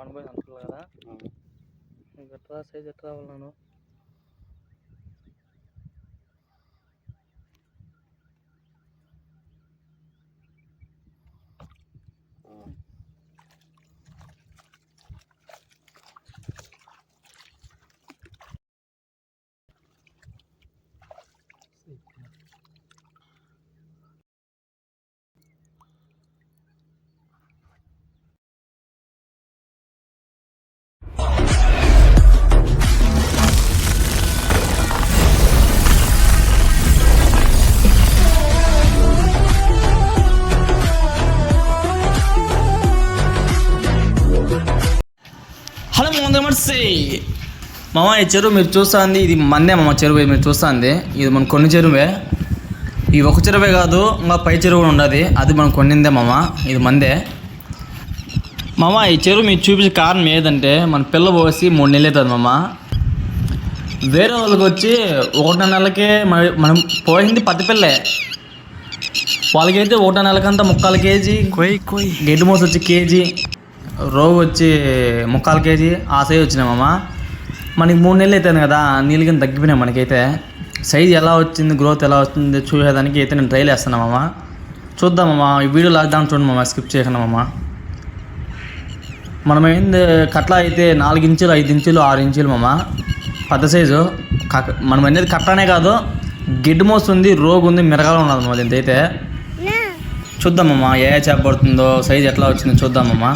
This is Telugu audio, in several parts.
మనపోయింది అంటున్నా కదా? ఎట్రా సైజ్ ఎట్లా రావాలి మర్సి మామ ఈ చెరువు మీరు చూస్తుంది ఇది మందే మామ చెరువు మీరు చూస్తుంది. ఇది మన కొన్ని చెరువే. ఈ ఒక చెరువే కాదు ఇంకా పై చెరువు కూడా ఉండదు. అది మనం కొన్నిందే మామ ఇది మందే. మామ ఈ చెరువు మీకు చూపించే కారణం ఏదంటే మన పిల్ల పోసి మూడు నెలలు అవుతుంది మామ. వేరే వాళ్ళకి వచ్చి ఒకటో నెలకే మన- మనం పోయింది పత్తి పిల్లే. వాళ్ళకైతే ఒకటో నెలకంతా ముక్కాలు కేజీ కొయ్ కొయ్ గడ్డి మోస వచ్చి కేజీ. రోగు వచ్చి ముక్కాలు కేజీ ఆ సైజ్ వచ్చినామమ్మ మనకి మూడు నెలలు అవుతుంది కదా నీళ్ళు కింద తగ్గిపోయినాయి మనకైతే. సైజ్ ఎలా వచ్చింది గ్రోత్ ఎలా వస్తుంది చూసేదానికి అయితే నేను ట్రైల్ వేస్తున్నామమ్మ చూద్దామమ్మా ఈ వీడియో లాక్డౌన్ చూడమమ్మా స్కిప్ చేయకనమ్మా మనం ఏంది కట్ల అయితే నాలుగు ఇంచులు ఐదు ఇంచులు ఆరు ఇంచులు మామ. పెద్ద సైజు. మనం అనేది కట్టనే కాదు గిడ్డు మోస్తుంది రోగు ఉంది మిరగాలు ఉన్నది మాది అయితే. చూద్దామమ్మా ఏ ఏ చేప పడుతుందో సైజ్ ఎట్లా వచ్చిందో చూద్దామమ్మా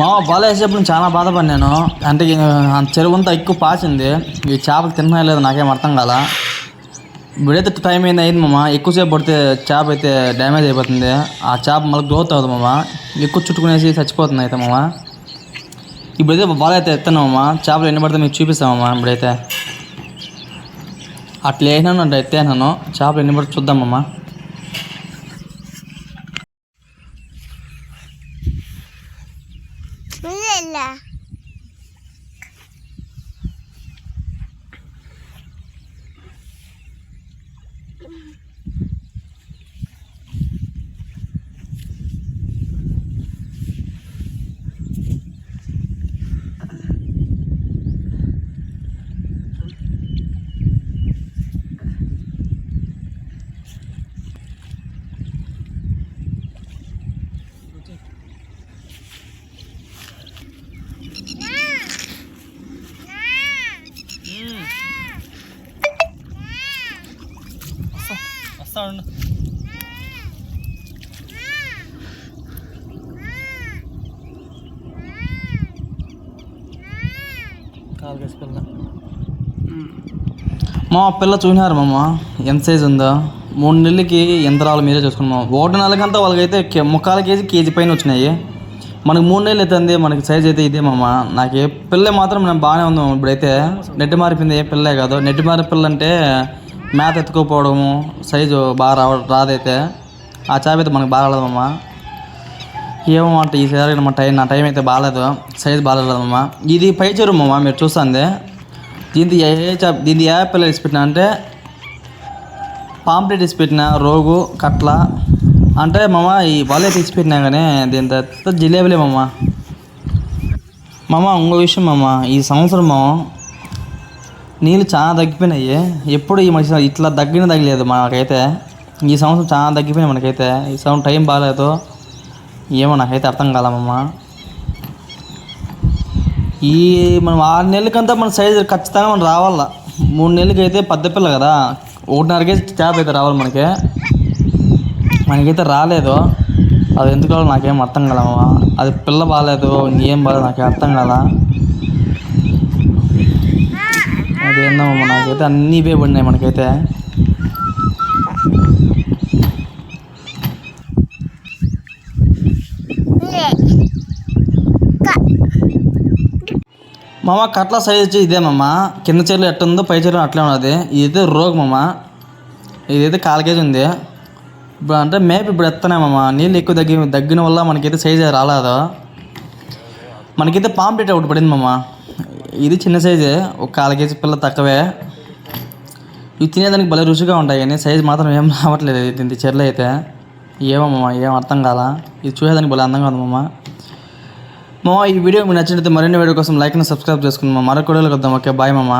మా బాల వేసేప్పుడు చాలా బాధపడినాను. అంటే ఆ చెరువు అంతా ఎక్కువ పాసింది. ఈ చేపలు తిన్నా లేదు నాకేం అర్థం కాల. ఇప్పుడైతే టైం ఏంది అయింది మామ. ఎక్కువసేపు పడితే చేప అయితే డ్యామేజ్ అయిపోతుంది. ఆ చేప మళ్ళీ గ్రోత్ అవుతుంది మామ. ఎక్కువ చుట్టుకునేసి చచ్చిపోతుంది అయితే మామ. ఇప్పుడైతే బాల అయితే ఎత్తానమ్మా చేపలు ఎన్ని పడితే మీకు చూపిస్తామమ్మా ఇప్పుడైతే. అట్లా వేసినాను అంటే ఎత్తేనాను చేపలు ఎన్ని పడితే చూద్దామమ్మా ഇല്ലല്ല Mm-hmm. వస్తా ఉండు కాలు మా పిల్ల చూసినారు మామ ఎంత సైజు ఉందో. మూడు నెలలకి యంత్రాలు మీరే చూసుకున్నాం ఒకటి నెలకంతా వాళ్ళకైతే కే- ముక్కాల కేజీ కేజీ పైన వచ్చినాయి. మనకి మూడు నెలలు అవుతుంది మనకి సైజ్ అయితే ఇదే మామ. నాకు ఏ పిల్ల మాత్రం నేను బాగానే ఉందాం ఇప్పుడైతే నెట్టి మారిపోయింది ఏ పిల్లే కాదు. నెట్టి మారి పిల్ల అంటే మేత ఎత్తుకోపోవడము సైజు బాగా రావ రాదైతే ఆ చేప అయితే మనకు బాగాలేదమ్మా ఏమో అంటే ఈసారి మా టైం నా టైం అయితే బాగాలేదు సైజ్ బాగాలేదమ్మా ఇది పై చెరువు మీరు చూస్తుంది. దీనికి ఏ చేప దీనికి ఏ పిల్లలు ఇసి పెట్టినా అంటే పాంప్లెట్ ఇసి పెట్టిన రోగు కట్ల అంటే మామ ఈ వాళ్ళే తీసిపెట్టినా కానీ దీని తర్వాత జిలేబులే మామ. మామ ఇంకో విషయం మామ ఈ సంవత్సరం మామ నీళ్ళు చాలా తగ్గిపోయినాయి. ఎప్పుడు ఈ మధ్య ఇట్లా తగ్గిన తగ్గలేదు మనకైతే ఈ సంవత్సరం చాలా తగ్గిపోయినాయి మనకైతే. ఈ సంవత్సరం టైం బాగాలేదు. ఏమో నాకైతే అర్థం కాలమ్మా ఈ మనం ఆరు నెలలకంతా మన సైజు ఖచ్చితంగా మనం రావాల. మూడు నెలలకి అయితే పెద్ద పిల్ల కదా. ఒకటిన్నర కేజీ చేప అయితే రావాలి మనకి. మనకైతే రాలేదు. అది ఎందుకు నాకేం అర్థం కాలమ్మా అది పిల్ల బాగాలేదు. ఇంకేం బాగాలేదు. నాకు అర్థం కాల. అదేందమ్మా నాకైతే అన్నీ ఇవే పడినాయి మనకైతే. మామ కట్ల సైజ్ వచ్చి ఇదే మామ. కింద చెరువు ఎట్టుందో పై చీరలు అట్లే ఉన్నది. ఇదైతే రోగ్ మామ. ఇదైతే కాల్ కేజీ ఉంది. ఇప్పుడు అంటే మేపు ఇప్పుడు ఎత్తనే మామ. నీళ్ళు ఎక్కువ తగ్గి తగ్గిన వల్ల మనకైతే సైజ్ రాలేదు. మనకైతే పాంప్లెట్ ఒకటి పడింది మామ. ఇది చిన్న సైజే ఒక కాల కేజీ పిల్ల తక్కువే. ఇవి తినేదానికి భలే రుచిగా ఉంటాయి కానీ సైజ్ మాత్రం ఏం రావట్లేదు. దీని చెర్లు అయితే. ఏమో ఏం అర్థం కాలా? ఇది చూసేదానికి భలే అందంగా ఉంది మామ. మామ ఈ వీడియో మీకు నచ్చినట్లయితే మరిన్ని వీడియో కోసం లైక్ని సబ్స్క్రైబ్ చేసుకుందాం మరొక వీడియోలో వద్దాం ఓకే బాయ్ మామ.